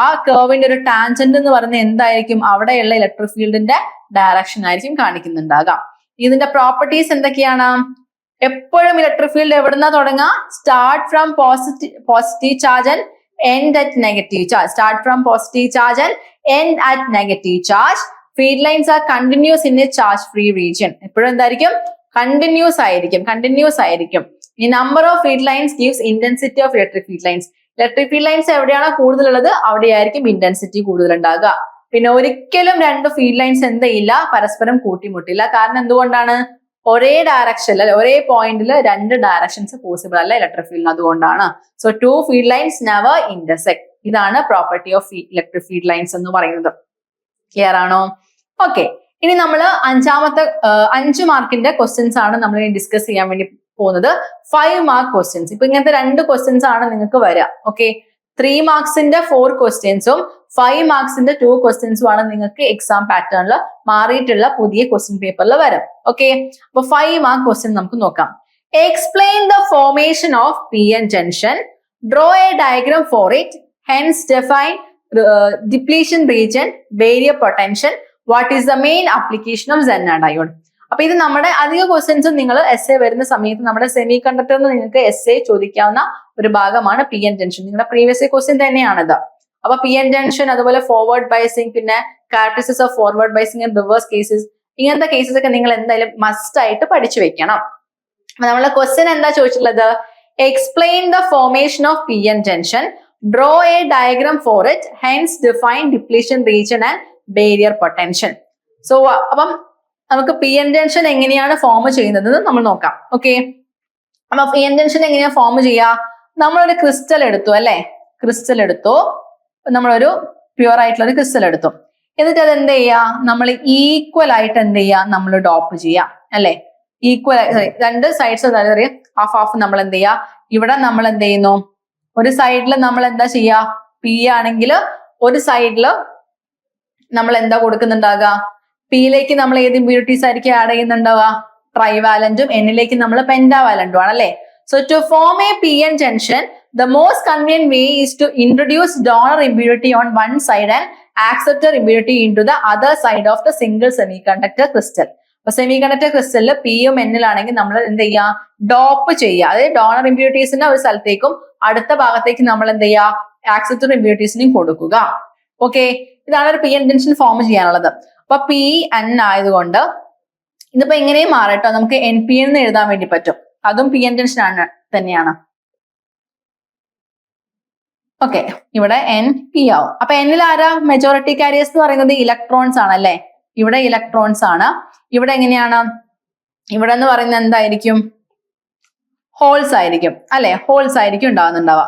Speaker 1: ആ കേവിന്റെ ഒരു tangent എന്ന് പറയുന്നത് എന്തായിരിക്കും? അവിടെയുള്ള ഇലക്ട്രിക് ഫീൽഡിന്റെ ഡയറക്ഷൻ ആയിരിക്കും കാണിക്കുന്നുണ്ടാകാം. ഇതിന്റെ പ്രോപ്പർട്ടീസ് എന്തൊക്കെയാണ്? എപ്പോഴും ഇലക്ട്രിക് ഫീൽഡ് എവിടുന്ന തുടങ്ങുക start from positive positive charge and end at negative charge start from positive charge and end at negative charge field lines are continuous in a charge free region എപ്പോഴും എന്തായിരിക്കും? Continuous ആയിരിക്കും continuous ആയിരിക്കും. ഈ number of field lines gives intensity of electric field lines electric field lines എവിടെയാണോ കൂടുതലുള്ളത്? അവിടെയായിരിക്കും intensity കൂടുതൽ ഉണ്ടാകുക പിന്നെ ഒരിക്കലും രണ്ട് ഫീൽഡ് ലൈൻസ് എന്ത് ചെയ്യില്ല പരസ്പരം കൂട്ടിമുട്ടില്ല. കാരണം എന്തുകൊണ്ടാണ്? ഒരേ ഡയറക്ഷൻ അല്ലെ ഒരേ പോയിന്റിൽ രണ്ട് ഡയറക്ഷൻസ് പോസിബിൾ അല്ല ഇലക്ട്രിക് ഫീൽഡിന് അതുകൊണ്ടാണ്. So two field lines never intersect ഇതാണ് property of electric field lines എന്ന് പറയുന്നത്. ക്ലിയർ ആണോ? ഓക്കെ ഇനി നമ്മൾ അഞ്ചാമത്തെ അഞ്ച് മാർക്കിന്റെ ക്വസ്റ്റ്യൻസ് ആണ് നമ്മൾ ഡിസ്കസ് ചെയ്യാൻ വേണ്ടി പോകുന്നത്. ഫൈവ് മാർക്ക് ക്വസ്റ്റ്യൻസ് ഇപ്പൊ ഇങ്ങനത്തെ രണ്ട് ക്വസ്റ്റ്യൻസ് ആണ് നിങ്ങൾക്ക് വരിക ഓക്കെ ത്രീ മാർക്സിന്റെ ഫോർ ക്വസ്റ്റ്യൻസും ഫൈവ് മാർക്സിന്റെ ടു ക്വസ്റ്റ്യൻസും ആണ് നിങ്ങൾക്ക് എക്സാം പാറ്റേണിൽ മാറിയിട്ടുള്ള പുതിയ ക്വസ്റ്റ്യൻ പേപ്പറിൽ വരും. ഓക്കെ അപ്പൊ ഫൈവ് മാർക്ക് ക്വസ്റ്റ്യൻ നമുക്ക് നോക്കാം. Explain the formation of P N junction draw a diagram for it hence define depletion region barrier potential what is the main application of Zener diode അപ്പൊ ഇത് നമ്മുടെ അധിക ക്വസ്റ്റ്യൻസും നിങ്ങൾ എസ് എ വരുന്ന സമയത്ത് നമ്മുടെ സെമി കണ്ടക്ടറിൽ നിങ്ങൾക്ക് എസ് എ ചോദിക്കാവുന്ന ഒരു ഭാഗമാണ് പി എൻ ജംഗ്ഷൻ നിങ്ങളുടെ പ്രീവിയസ് ക്വസ്റ്റ്യൻ തന്നെയാണിത്. അപ്പൊ പി എൻ ജംഗ്ഷൻ അതുപോലെ ഫോർവേഡ് ബൈസിങ് പിന്നെ characteristics of forward biasing and reverse cases ഇങ്ങനത്തെ കേസസ് ഒക്കെ നിങ്ങൾ എന്തായാലും മസ്റ്റ് ആയിട്ട് പഠിച്ചു വെക്കണം. അപ്പൊ നമ്മളെ ക്വസ്റ്റ്യൻ എന്താ ചോദിച്ചിട്ടുള്ളത്? Explain the formation of P N junction draw a diagram for it hence define depletion region and barrier potential so അപ്പം നമുക്ക് പി എൻ ജംഗ്ഷൻ എങ്ങനെയാണ് ഫോം ചെയ്യുന്നത് നമ്മൾ നോക്കാം. ഓക്കെ അപ്പൊ പി എൻ ജംഗ്ഷൻ എങ്ങനെയാണ് ഫോം ചെയ്യുക? നമ്മളൊരു ക്രിസ്റ്റൽ എടുത്തു അല്ലെ? ക്രിസ്റ്റൽ എടുത്തു. നമ്മളൊരു പ്യുവർ ആയിട്ടുള്ള ഒരു ക്രിസ്റ്റൽ എടുത്തു. എന്നിട്ട് അത് എന്ത് ചെയ്യാ? നമ്മൾ ഈക്വൽ ആയിട്ട് എന്ത് ചെയ്യാ? നമ്മൾ ഡോപ്പ് ചെയ്യാം. അല്ലെ? ഈക്വൽ സോറി രണ്ട് സൈഡ്സ് അറിയാം ഹാഫ് ഹാഫ് നമ്മൾ എന്ത് ചെയ്യാ? ഇവിടെ നമ്മൾ എന്ത് ചെയ്യുന്നു? ഒരു സൈഡിൽ നമ്മൾ എന്താ ചെയ്യാ? പി ആണെങ്കിൽ ഒരു സൈഡിൽ നമ്മൾ എന്താ കൊടുക്കുന്നുണ്ടാകുക പിയിലേക്ക് നമ്മൾ ഏത് ഇമ്പ്യൂരിറ്റീസ് ആയിരിക്കും ആഡ് ചെയ്യുന്നുണ്ടാവുക ട്രൈവാലന്റും എന്നിലേക്ക് നമ്മൾ പെൻഡാവാലന്റും ആണ് അല്ലെ so to form a P N junction the most convenient way is to introduce donor impurity on one side and acceptor impurity in to the other side of the single semiconductor crystal അപ്പൊ semiconductor ക്രിസ്റ്റലിൽ എം എന്നിലാണെങ്കിൽ നമ്മൾ എന്ത് ചെയ്യുക dope ചെയ്യുക. അതായത് donor ഇമ്പ്യൂരിറ്റീസിന്റെ ഒരു സ്ഥലത്തേക്കും അടുത്ത ഭാഗത്തേക്ക് നമ്മൾ എന്ത് ചെയ്യുക ആക്സെപ്റ്റർ ഇമ്പ്യൂരിറ്റീസിനും കൊടുക്കുക. ഓക്കെ ഇതാണ് ഒരു പി എൻ ടെൻഷൻ ഫോം ചെയ്യാനുള്ളത്. അപ്പൊ പി എൻ ആയതുകൊണ്ട് ഇതിപ്പോ എങ്ങനെയും മാറട്ടോ നമുക്ക് എൻ പി എന്ന് എഴുതാൻ വേണ്ടി പറ്റും. അതും പി എൻ ടെൻഷൻ ആണ് തന്നെയാണ്. ഓക്കെ ഇവിടെ എൻ പി ആവും. അപ്പൊ എന്നിൽ ആരാ? മെജോറിറ്റി കാരിയേഴ്സ് എന്ന് പറയുന്നത് ഇലക്ട്രോൺസ് ആണ് അല്ലെ? ഇവിടെ ഇലക്ട്രോൺസ് ആണ്. ഇവിടെ എങ്ങനെയാണ്? ഇവിടെ എന്ന് പറയുന്നത് എന്തായിരിക്കും? ഹോൾസ് ആയിരിക്കും. അല്ലെ? ഹോൾസ് ആയിരിക്കും ഉണ്ടാവുന്നുണ്ടാവുക.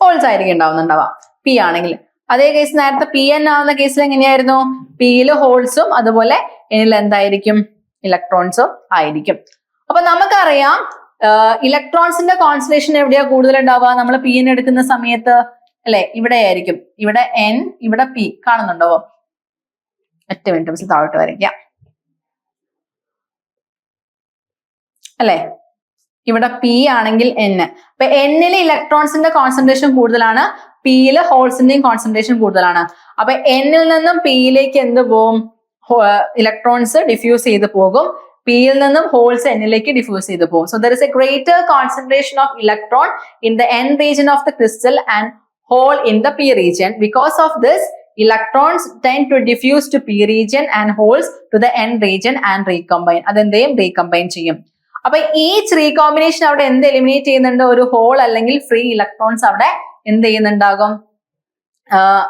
Speaker 1: ഹോൾസ് ആയിരിക്കും ഉണ്ടാവുന്നുണ്ടാവുക. പി ആണെങ്കിൽ. അതേ കേസ് നേരത്തെ പി എൻ ആവുന്ന കേസിൽ എങ്ങനെയായിരുന്നു? പിയിൽ ഹോൾസും അതുപോലെ എന്നിൽ എന്തായിരിക്കും? ഇലക്ട്രോൺസും ആയിരിക്കും. അപ്പൊ നമുക്കറിയാം ഇലക്ട്രോൺസിന്റെ കോൺസെൻട്രേഷൻ എവിടെയാ കൂടുതൽ ഉണ്ടാവുക നമ്മൾ പി എൻ എടുക്കുന്ന സമയത്ത് അല്ലെ? ഇവിടെ ആയിരിക്കും ഇവിടെ എൻ ഇവിടെ പി കാണുന്നുണ്ടോ? ഒറ്റ മിനിറ്റ് മിസ് താഴോട്ട് വരയ്ക്കാം. അല്ലെ? ഇവിടെ പി ആണെങ്കിൽ എൻ അപ്പൊ എന്നിൽ ഇലക്ട്രോൺസിന്റെ കോൺസെൻട്രേഷൻ കൂടുതലാണ് പിയിൽ ഹോൾസിന്റെയും കോൺസെൻട്രേഷൻ കൂടുതലാണ്. അപ്പൊ എന്നിൽ നിന്നും പിയിലേക്ക് എന്ത് പോകും? ഇലക്ട്രോൺസ് ഡിഫ്യൂസ് ചെയ്ത് പോകും. പിയിൽ നിന്നും ഹോൾസ് എന്നിലേക്ക് ഡിഫ്യൂസ് ചെയ്തു പോകും. So there is a greater concentration of electron in the N region of the crystal and hole in the P region because of this electrons tend to diffuse to P region and holes to the N region and recombine അതെന്തെയും recombine ചെയ്യും. അപ്പൊ each recombination അവിടെ എന്ത് eliminate ചെയ്യുന്നുണ്ട്? ഒരു whole അല്ലെങ്കിൽ free electrons അവിടെ എന്ത് ചെയ്യുന്നുണ്ടാകും?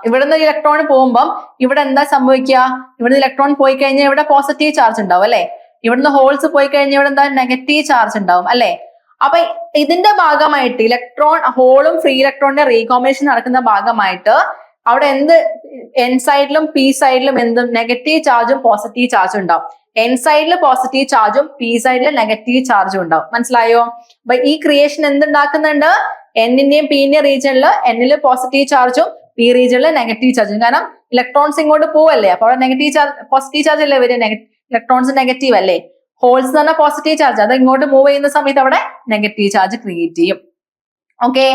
Speaker 1: ഇവിടുന്ന് ഇലക്ട്രോൺ പോകുമ്പം ഇവിടെ എന്താ സംഭവിക്കുക? ഇവിടുന്ന് ഇലക്ട്രോൺ പോയി കഴിഞ്ഞാൽ ഇവിടെ പോസിറ്റീവ് ചാർജ് ഉണ്ടാവും അല്ലെ? ഇവിടുന്ന് ഹോൾസ് പോയി കഴിഞ്ഞാൽ ഇവിടെ എന്താ നെഗറ്റീവ് ചാർജ് ഉണ്ടാവും അല്ലെ? അപ്പൊ ഇതിന്റെ ഭാഗമായിട്ട് ഇലക്ട്രോൺ ഹോളും ഫ്രീ ഇലക്ട്രോണിന്റെ റീകോമ്പിനേഷൻ നടക്കുന്ന ഭാഗമായിട്ട് അവിടെ എന്ത് എൻ സൈഡിലും പി സൈഡിലും എന്തും നെഗറ്റീവ് ചാർജും പോസിറ്റീവ് ചാർജും ഉണ്ടാവും. എൻ സൈഡിൽ പോസിറ്റീവ് ചാർജും പി സൈഡിൽ നെഗറ്റീവ് ചാർജും ഉണ്ടാവും. മനസ്സിലായോ? അപ്പൊ ഈ ക്രിയേഷൻ എന്തുണ്ടാക്കുന്നുണ്ട്? എന്നിന്റെയും പിന്റെയും റീജിയനിൽ എന്നിൽ പോസിറ്റീവ് ചാർജും പി റീജിയനിൽ നെഗറ്റീവ് ചാർജും കാരണം ഇലക്ട്രോൺസ് ഇങ്ങോട്ട് പോവല്ലേ? അപ്പൊ അവിടെ നെഗറ്റീവ് ചാർജ് പോസിറ്റീവ് ചാർജ് അല്ലേ വരിക? ഇലക്ട്രോൺസ് നെഗറ്റീവ് അല്ലേ? ഹോൾസ് പറഞ്ഞാൽ പോസിറ്റീവ് ചാർജ് അത് ഇങ്ങോട്ട് മൂവ് ചെയ്യുന്ന സമയത്ത് അവിടെ നെഗറ്റീവ് ചാർജ് ക്രിയേറ്റ് ചെയ്യും. ഓക്കെ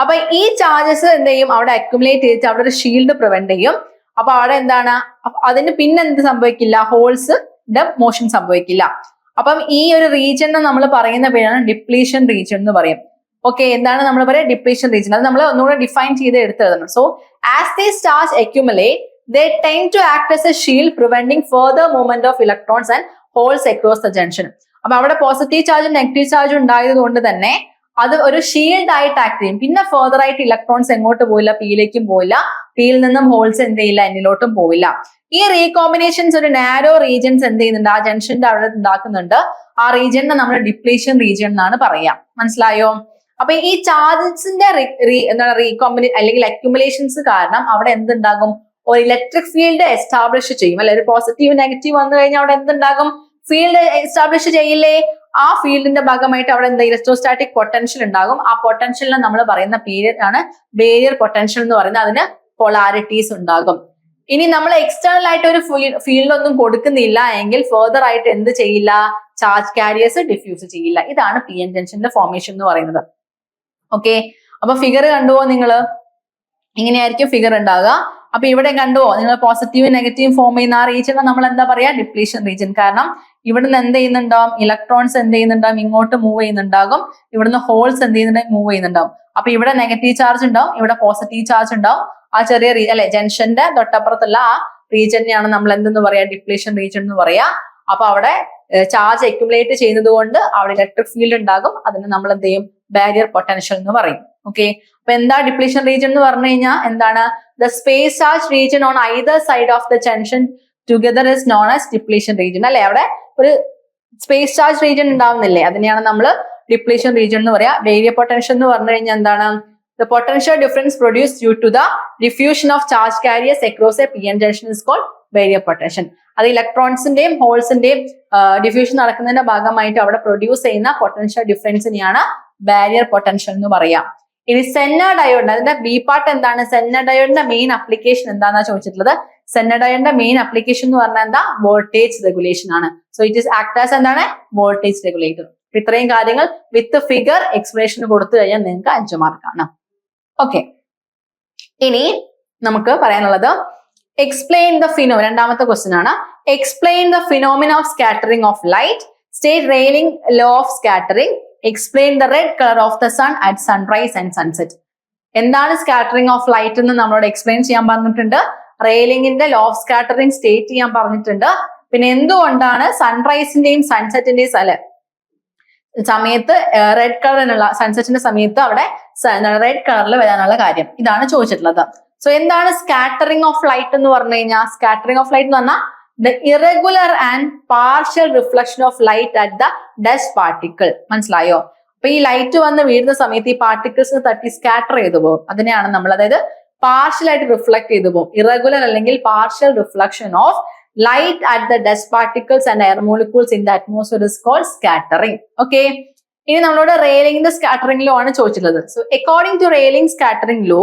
Speaker 1: അപ്പൊ ഈ ചാർജസ് എന്ത് ചെയ്യും? അവിടെ അക്യുമുലേറ്റ് ചെയ്തിട്ട് അവിടെ ഒരു ഷീൽഡ് പ്രിവെന്റ് ചെയ്യും. അപ്പൊ അവിടെ എന്താണ്? അതിന് പിന്നെ എന്ത് സംഭവിക്കില്ല? ഹോൾസ് മോഷൻ സംഭവിക്കില്ല. അപ്പം ഈ ഒരു റീജിയൻ നമ്മൾ പറയുന്ന പേരാണ് ഡിപ്ലീഷൻ റീജിയൻ എന്ന് പറയും. ഓക്കെ എന്താണ് നമ്മൾ പറയുക? ഡിപ്ലീഷൻ റീജിയൻ അത് നമ്മൾ ഒന്നുകൂടെ ഡിഫൈൻ ചെയ്ത് എടുത്തെഴുതണം so as the stars accumulate they tend to act as a shield preventing further movement of electrons and holes across the junction. അപ്പൊ അവിടെ പോസിറ്റീവ് ചാർജും നെഗറ്റീവ് ചാർജും ഉണ്ടായത് കൊണ്ട് തന്നെ അത് ഒരു ഷീൽഡ് ആയിട്ട് ആക്ട് ചെയ്യും. പിന്നെ ഫർദർ ആയിട്ട് ഇലക്ട്രോൺസ് എങ്ങോട്ട് പോയില്ല? പിയിലേക്കും പോയില്ല. പിയിൽ നിന്നും ഹോൾസ് എന്ത് ചെയ്യില്ല? എന്നിലോട്ടും പോയില്ല. ഈ റീകോമ്പിനേഷൻസ് ഒരു നാരോ റീജിയൻസ് എന്ത് ചെയ്യുന്നുണ്ട്? ആ ജംഗ്ഷന്റെ അവിടെ ഉണ്ടാക്കുന്നുണ്ട്. ആ റീജിയനെ നമ്മൾ ഡിപ്ലീഷൻ റീജിയൻ എന്നാണ് പറയാം. മനസ്സിലായോ? അപ്പൊ ഈ ചാർജസിന്റെ എന്താണ് റീകോമ്പിനേ അല്ലെങ്കിൽ അക്യുമുലേഷൻസ് കാരണം അവിടെ എന്തുണ്ടാകും? ഒരു ഇലക്ട്രിക് ഫീൽഡ് എസ്റ്റാബ്ലിഷ് ചെയ്യും. അല്ലെ? ഒരു പോസിറ്റീവ് നെഗറ്റീവ് വന്നു കഴിഞ്ഞാൽ അവിടെ എന്തുണ്ടാകും? ഫീൽഡ് എസ്റ്റാബ്ലിഷ് ചെയ്യില്ലേ? ആ ഫീൽഡിന്റെ ഭാഗമായിട്ട് അവിടെ എന്താ ഇലക്ട്രോസ്റ്റാറ്റിക് പൊട്ടൻഷ്യൽ ഉണ്ടാകും. ആ പൊട്ടൻഷ്യലിനെ നമ്മൾ പറയുന്ന പീരിയഡ് ആണ് ബേരിയർ പൊട്ടൻഷ്യൽ എന്ന് പറയുന്നത്. അതിന് പൊളാരിറ്റീസ് ഉണ്ടാകും. ഇനി നമ്മൾ എക്സ്റ്റേണൽ ആയിട്ട് ഒരു ഫീൽഡ് ഒന്നും കൊടുക്കുന്നില്ല എങ്കിൽ ഫെർദർ ആയിട്ട് എന്ത് ചെയ്യില്ല? ചാർജ് കാരിയേഴ്സ് ഡിഫ്യൂസ് ചെയ്യില്ല. ഇതാണ് പി എൻ ജംഗ്ഷന്റെ ഫോർമേഷൻ എന്ന് പറയുന്നത്. ഓക്കെ അപ്പൊ ഫിഗർ കണ്ടുപോ നിങ്ങൾ ഇങ്ങനെയായിരിക്കും ഫിഗർ ഉണ്ടാകുക അപ്പൊ ഇവിടെ കണ്ടുവോ നിങ്ങൾ പോസിറ്റീവ് നെഗറ്റീവ് ഫോം ചെയ്യുന്ന ആ റീജിയനെ നമ്മൾ എന്താ പറയാ? ഡിപ്ലീഷൻ റീജിയൻ കാരണം ഇവിടുന്ന് എന്ത് ചെയ്യുന്നുണ്ടാവും? ഇലക്ട്രോൺസ് എന്ത് ചെയ്യുന്നുണ്ടാവും? ഇങ്ങോട്ട് മൂവ് ചെയ്യുന്നുണ്ടാകും. ഇവിടുന്ന് ഹോൾസ് എന്ത് ചെയ്യുന്നുണ്ടാവും മൂവ് ചെയ്യുന്നുണ്ടാവും അപ്പൊ ഇവിടെ നെഗറ്റീവ് ചാർജ് ഉണ്ടാവും ഇവിടെ പോസിറ്റീവ് ചാർജ് ഉണ്ടാവും. ആ ചെറിയ അല്ലെ ജംഗ്ഷന്റെ തൊട്ടപ്പുറത്തുള്ള ആ റീജിയനെയാണ് നമ്മൾ എന്തെന്ന് പറയാ? ഡിപ്ലീഷൻ റീജിയൻ എന്ന് പറയാ. അപ്പൊ അവിടെ ചാർജ് അക്യുമുലേറ്റ് ചെയ്യുന്നത് കൊണ്ട് അവിടെ ഇലക്ട്രിക് ഫീൽഡ് ഉണ്ടാകും. അതിന് നമ്മൾ എന്ത് ചെയ്യും? ബാരിയർ പൊട്ടൻഷ്യൽ എന്ന് പറയും. ഓക്കെ അപ്പൊ എന്താ ഡിപ്ലീഷൻ റീജിയൻ എന്ന് പറഞ്ഞു കഴിഞ്ഞാൽ എന്താണ്? The space charge region on either side of the junction together is known as depletion region അല്ലെ? അവിടെ ഒരു സ്പേസ് ചാർജ് റീജിയൻ ഉണ്ടാവുന്നില്ലേ? അതിനെയാണ് നമ്മൾ ഡിപ്ലീഷൻ റീജിയൻ എന്ന് പറയാ. വേരിയ പൊട്ടൻഷ്യൽ എന്ന് പറഞ്ഞു കഴിഞ്ഞാൽ എന്താണ്? The potential difference produce due to the diffusion of charge carriers across a P N junction is called barrier potential അത് ഇലക്ട്രോൺസിന്റെയും ഹോൾസിന്റെയും ഡിഫ്യൂഷൻ നടക്കുന്നതിന്റെ ഭാഗമായിട്ട് അവിടെ പ്രൊഡ്യൂസ് ചെയ്യുന്ന പൊട്ടൻഷ്യൽ ഡിഫറൻസിനെയാണ് ബാരിയർ പൊട്ടൻഷ്യൽ എന്ന് പറയാം. ഇനി സെന്ന ഡയോഡ് അതിന്റെ ബി പാർട്ട് എന്താണ്? സെന്ന ഡയോഡിന്റെ മെയിൻ അപ്ലിക്കേഷൻ എന്താണെന്നാണ് ചോദിച്ചിട്ടുള്ളത്? സെന്ന ഡയോഡിന്റെ മെയിൻ അപ്ലിക്കേഷൻ എന്ന് പറഞ്ഞാൽ എന്താ? വോൾട്ടേജ് റെഗുലേഷൻ ആണ്. So it is acts as എന്താണ്? വോൾട്ടേജ് റെഗുലേറ്റർ ഇത്രയും കാര്യങ്ങൾ വിത്ത് ഫിഗർ എക്സ്പ്ലേഷൻ കൊടുത്തു കഴിഞ്ഞാൽ നിങ്ങൾക്ക് അഞ്ചു മാർക്കാണ് ഓക്കെ ഇനി നമുക്ക് പറയാനുള്ളത് എക്സ്പ്ലെയിൻ ദ ഫിനോ രണ്ടാമത്തെ ക്വസ്റ്റ്യൻ ആണ്. Explain the phenomena of scattering of light state railing law of scattering explain the red colour of the sun at sunrise and sunset എന്താണ് സ്കാറ്ററിംഗ് ഓഫ് ലൈറ്റ് എന്ന് നമ്മളോട് എക്സ്പ്ലെയിൻ ചെയ്യാൻ പറഞ്ഞിട്ടുണ്ട്? റെയിലിംഗിന്റെ ലോ ഓഫ് സ്കാറ്ററിംഗ് സ്റ്റേറ്റ് ചെയ്യാൻ പറഞ്ഞിട്ടുണ്ട്. പിന്നെ എന്തുകൊണ്ടാണ് സൺറൈസിന്റെയും സൺസെറ്റിന്റെയും അല്ലെ സമയത്ത് റെഡ് കളറിനുള്ള സൺസെറ്റിന്റെ സമയത്ത് അവിടെ റെഡ് കളറിൽ വരാനുള്ള കാര്യം? ഇതാണ് ചോദിച്ചിട്ടുള്ളത്. സോ എന്താണ് സ്കാറ്ററിംഗ് ഓഫ് ലൈറ്റ് എന്ന് പറഞ്ഞു കഴിഞ്ഞാൽ സ്കാറ്ററിംഗ് ഓഫ് ലൈറ്റ് എന്ന് പറഞ്ഞാൽ the irregular and partial reflection of light at the dust particle മനസ്സിലായോ? അപ്പൊ ഈ ലൈറ്റ് വന്ന് വീഴുന്ന സമയത്ത് ഈ പാർട്ടിക്കിൾസ് തട്ടി സ്കാറ്റർ ചെയ്തു പോകും. അതിനെയാണ് നമ്മൾ അതായത് പാർഷ്യൽ ആയിട്ട് റിഫ്ലക്ട് ചെയ്തു പോകും. ഇറഗുലർ അല്ലെങ്കിൽ partial reflection of light at the dust particles and air molecules in the atmosphere is called scattering okay ഇനി നമ്മളോട് റെയിലിംഗിന്റെ സ്കാറ്ററിംഗ് ലോ ആണ് ചോദിച്ചിട്ടുള്ളത്. So according to railing scattering law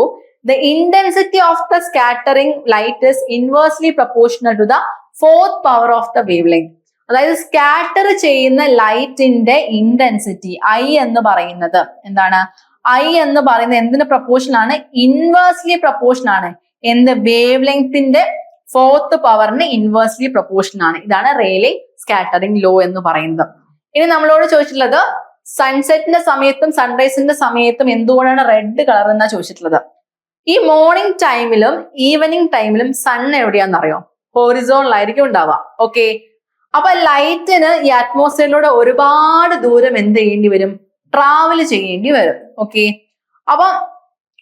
Speaker 1: the intensity of the scattering light inversely proportional to to the power of the wave wavelength. അതായത് scatter ചെയ്യുന്ന ലൈറ്റിന്റെ intensity I എന്ന് പറയുന്നത്. എന്താണ്? ഐ എന്ന് പറയുന്ന എന്തിന് പ്രപ്പോർഷൻ ആണ്? ഇൻവേഴ്സ്ലി പ്രപ്പോർഷൻ ആണ്. എന്ത്? വേവ് ലെങ്ത്തിന്റെ ഫോർത്ത് പവറിന് ഇൻവേഴ്സ്ലി പ്രപ്പോർഷൻ ആണ്. ഇതാണ് റേലി സ്കാറ്ററിംഗ് ലോ എന്ന് പറയുന്നത്. ഇനി നമ്മളോട് ചോദിച്ചിട്ടുള്ളത് സൺസെറ്റിന്റെ സമയത്തും സൺറൈസിന്റെ സമയത്തും എന്തുകൊണ്ടാണ് റെഡ് കളർ എന്നാ ചോദിച്ചിട്ടുള്ളത്? ഈ മോർണിംഗ് ടൈമിലും ഈവനിങ് ടൈമിലും സൺ എവിടെയാണെന്നറിയോ ഹോറിസോണിലായിരിക്കും ഉണ്ടാവുക. ഓക്കെ അപ്പൊ ലൈറ്റിന് ഈ അറ്റ്മോസ്ഫിയറിലൂടെ ഒരുപാട് ദൂരം എന്ത് ചെയ്യേണ്ടി വരും? ട്രാവൽ ചെയ്യേണ്ടി വരും. ഓക്കെ അപ്പൊ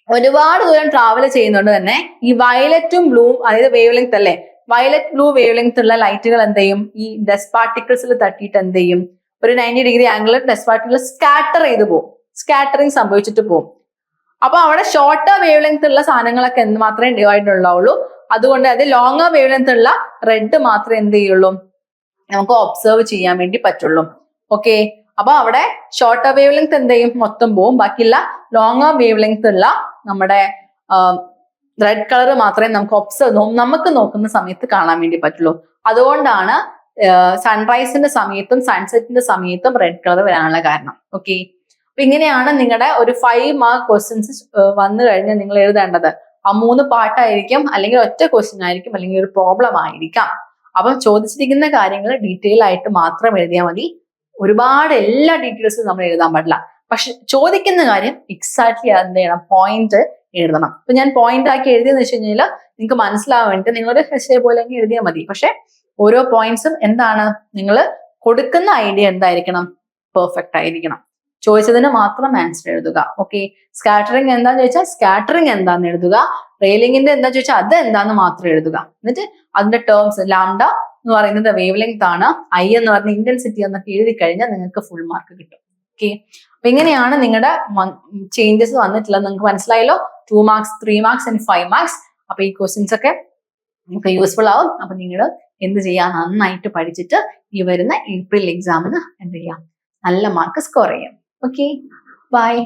Speaker 1: ഒരുപാട് ദൂരം ട്രാവൽ ചെയ്യുന്നതുകൊണ്ട് തന്നെ ഈ വയലറ്റും ബ്ലൂവും അതായത് വേവ് ലെങ്ത് അല്ലേ? വയലറ്റ് ബ്ലൂ വേവ് ലെങ്ത് ഉള്ള ലൈറ്റുകൾ എന്ത് ചെയ്യും? ഈ ഡസ്റ്റ് പാർട്ടിക്കിൾസിൽ തട്ടിയിട്ട് എന്ത് ചെയ്യും? ഒരു നയന്റി ഡിഗ്രി ആംഗിളിൽ ഡസ്റ്റ് പാർട്ടിക്കിൾ സ്കാറ്റർ ചെയ്ത് പോകും സ്കാറ്ററിങ് സംഭവിച്ചിട്ട് പോകും അപ്പൊ അവിടെ ഷോർട്ട് വേവ് ലെങ്ത് ഉള്ള സാധനങ്ങളൊക്കെ എന്ത് മാത്രമേ ഡിവൈഡ് ഉണ്ടാവുള്ളൂ അതുകൊണ്ട് അത് ലോങ്ങർ വേവ് ലെങ്ത് ഉള്ള റെഡ് മാത്രമേ എന്ത് ചെയ്യുള്ളൂ? നമുക്ക് ഒബ്സർവ് ചെയ്യാൻ വേണ്ടി പറ്റുള്ളൂ. ഓക്കെ അപ്പൊ അവിടെ ഷോർട്ട് വേവ് ലെങ്ത് എന്ത് ചെയ്യും? മൊത്തം പോവും. ബാക്കിയുള്ള ലോങ്ങർ വേവ് ലെങ്ത് ഉള്ള നമ്മുടെ റെഡ് കളർ മാത്രമേ നമുക്ക് ഒബ്സർവ് നമുക്ക് നോക്കുന്ന സമയത്ത് കാണാൻ വേണ്ടി പറ്റുള്ളൂ. അതുകൊണ്ടാണ് സൺറൈസിന്റെ സമയത്തും സൺസെറ്റിന്റെ സമയത്തും റെഡ് കളർ വരാനുള്ള കാരണം. ഓക്കെ അപ്പൊ ഇങ്ങനെയാണ് നിങ്ങളുടെ ഒരു ഫൈവ് മാർക്ക് ക്വസ്റ്റ്യൻസ് വന്നു കഴിഞ്ഞാൽ നിങ്ങൾ എഴുതേണ്ടത്. ആ മൂന്ന് പാട്ടായിരിക്കും അല്ലെങ്കിൽ ഒറ്റ ക്വസ്റ്റ്യൻ ആയിരിക്കും അല്ലെങ്കിൽ ഒരു പ്രോബ്ലം ആയിരിക്കാം. അപ്പൊ ചോദിച്ചിരിക്കുന്ന കാര്യങ്ങൾ ഡീറ്റെയിൽ ആയിട്ട് മാത്രം എഴുതിയാൽ മതി. ഒരുപാട് എല്ലാ ഡീറ്റെയിൽസും നമ്മൾ എഴുതാൻ പാടില്ല. പക്ഷെ ചോദിക്കുന്ന കാര്യം എക്സാക്ട്ലി എന്ത് ചെയ്യണം പോയിന്റ് എഴുതണം. ഇപ്പൊ ഞാൻ പോയിന്റ് ആക്കി എഴുതിയെന്ന് വെച്ച് കഴിഞ്ഞാൽ നിങ്ങൾക്ക് മനസ്സിലാവാൻ വേണ്ടി നിങ്ങളൊരു എസ്സേ പോലെ എഴുതിയാൽ മതി. പക്ഷെ ഓരോ പോയിന്റ്സും എന്താണ്? നിങ്ങൾ കൊടുക്കുന്ന ഐഡിയ എന്തായിരിക്കണം? പെർഫെക്റ്റ് ആയിരിക്കണം. ചോദിച്ചതിന് മാത്രം ആൻസർ എഴുതുക. ഓക്കെ സ്കാറ്ററിംഗ് എന്താന്ന് ചോദിച്ചാൽ സ്കാറ്ററിംഗ് എന്താന്ന് എഴുതുക. റെയിലിംഗിന്റെ എന്താ ചോദിച്ചാൽ അത് എന്താന്ന് മാത്രം എഴുതുക. എന്നിട്ട് അതിന്റെ ടേംസ് ലാംഡ എന്ന് പറയുന്നത് വേവ് ലെങ്ത് ആണ്. ഐ എന്ന് പറയുന്ന ഇന്റൻസിറ്റി എന്നൊക്കെ എഴുതി കഴിഞ്ഞാൽ നിങ്ങൾക്ക് ഫുൾ മാർക്ക് കിട്ടും. ഓക്കെ അപ്പൊ ഇങ്ങനെയാണ് നിങ്ങളുടെ ചേഞ്ചസ് വന്നിട്ടില്ല നിങ്ങൾക്ക് മനസ്സിലായല്ലോ? Two marks three marks and five marks അപ്പൊ ഈ ക്വസ്റ്റ്യൻസ് ഒക്കെ നിങ്ങൾക്ക് യൂസ്ഫുൾ ആവും. അപ്പൊ നിങ്ങൾ എന്ത് ചെയ്യാം? നന്നായിട്ട് പഠിച്ചിട്ട് ഈ വരുന്ന ഏപ്രിൽ എക്സാമിന് എന്ത് ചെയ്യാം? നല്ല മാർക്ക് സ്കോർ ചെയ്യാം. Okay, bye.